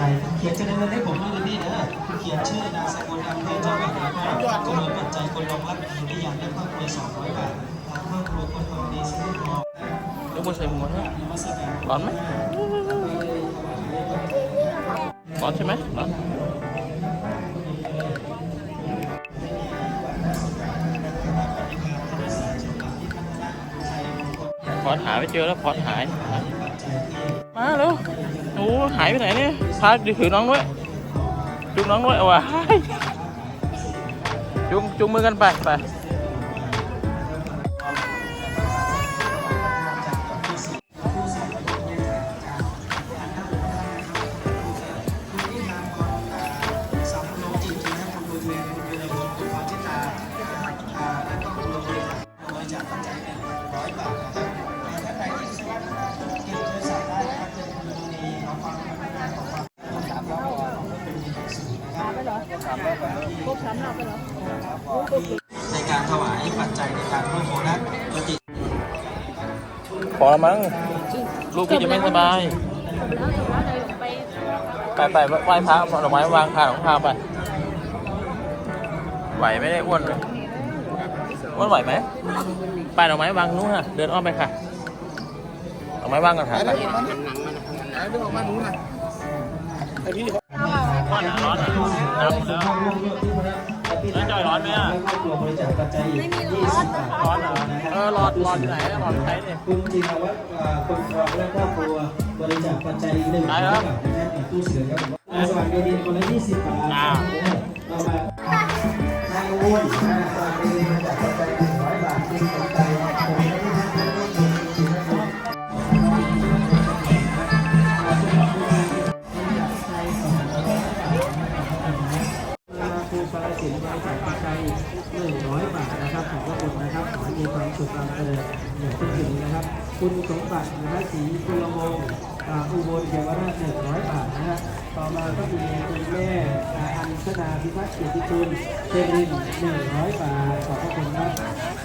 จัยเขียนจะได้เงินให้ผมด้วยนะพี่นะเขียนชื่อนามสกุลอำเภอจังหวัดแล้วก็จำนวนปัจจัยคนรองรับมีได้ย่างและครอบครัวสองร้อยบาททางครอบครัวคนทองดีสมุทรทองยกมือใส่หัวนะนมัสการร้อนไหมร้อนใช่ไหมร้อนพอดหายไปเจอแล้วพอดหาย หายไปไหนเนี่ยพาถือน้องด้วยจุงน้องด้วยเอาวะจุงจุงมือกันไปไป ในการถวายปัจจัยในการร่วมโมนัสปฏิพอแล้วมั้งลูกพี่จะไม่สบาย ไปไปไหว้พระเอาดอกไม้วางคาของพาไป ไหวไม่ได้อ้วนเลยอ้วนไหวไหมไปดอกไม้วางนู้นฮะเดินอ้อมไปค่ะดอกไม้วางกันค่ะไปร้อนอะ ร้อนอะน้ำหมดแล้วแล้วจอยร้อนไหมอะครอบครัวบริจาคปัจจัยอีก20บาทร้อนเหรอเออร้อนร้อนไหนร้อนใช้เนี่ยคุณจิรวัตรอ่าคนครองและครอบครัวบริจาคปัจจัยหนึ่งร้อยบาทนะครับตู้เสือครับสวัสดีคนละ20บบาทต่อมานายวุฒินสวัสดีบริจาคปัจจัย 100 บาทนะครับขอบพระคุณนะครับขอให้มีความสุขความเจริญอย่างทุกสิ่งนะครับ คุณสมบัตินะศรีกุลมงอุบลเยาวราช100 บาทนะฮะต่อมาก็มีคุณแม่อัญชนาพิพัฒน์เกียรติคุณเจริญ100 บาทขอบพระคุณครับ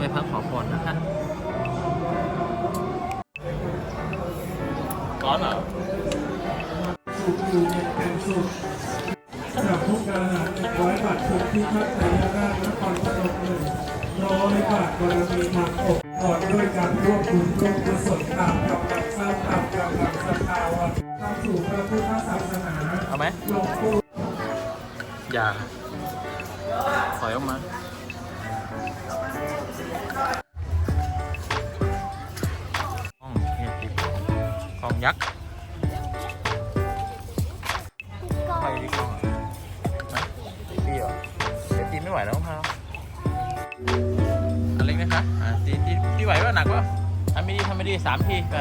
ไหว้พระขอพรนะคะร้อนเหรอสุขอยู่เย็นเป็นสุขจากทุกการหาร้อยบาททุกที่พักในยาการนครพนมหนึ่งร้อยบาทบารมีทางอกกอดด้วยการร่วมบุญร่วมกุศลตามกำลังทรัพย์ตามกำลังศรัทธาวันเข้าสู่พระพุทธศาสนาเอาไหมหลวงปู่อย่าถอยออกมา ยักษ์ไปดีกล้องอะนะตีเหรอเดี๋ยวตีไม่ไหวแล้วพาวอันเล็กนะคะอ่าตีตีตีไหวป่ะหนักป่ะทำไม่ดีทำไม่ดีสามทีไป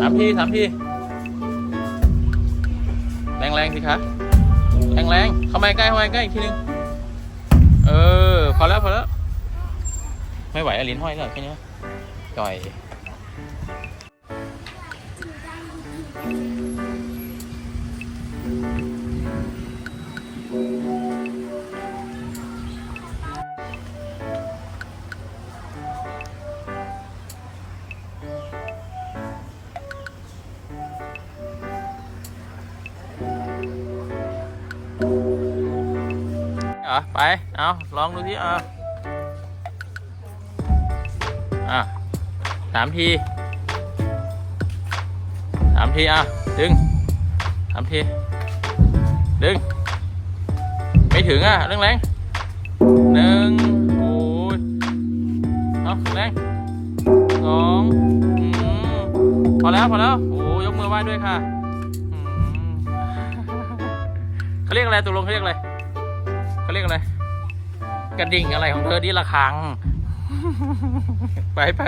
สามทีสามทีแรงแรงๆสิคะแรงแรงๆเข้ามาใกล้เข้ามาใกล้อีกทีนึงเออพอแล้วพอแล้วไม่ไหวอะลิ้นห้อยแล้วแค่นี้ จ่อยเหรอไป เอาลองดูที่เอาอะ สามทีสามทีอะ ดึงสามที ดึง ไม่ถึงอะเร่งแรงหนึ่งโอ้ยเอาแรงสองอพอแล้ว พอแล้ว โอ้ยกมือไหว้ด้วยค่ะเขาเรียกอะไรตัวลงเขาเรียกอะไรเขาเรียกอะไร กระดิ่งอะไรของเธอนี่ละครัง ไปไป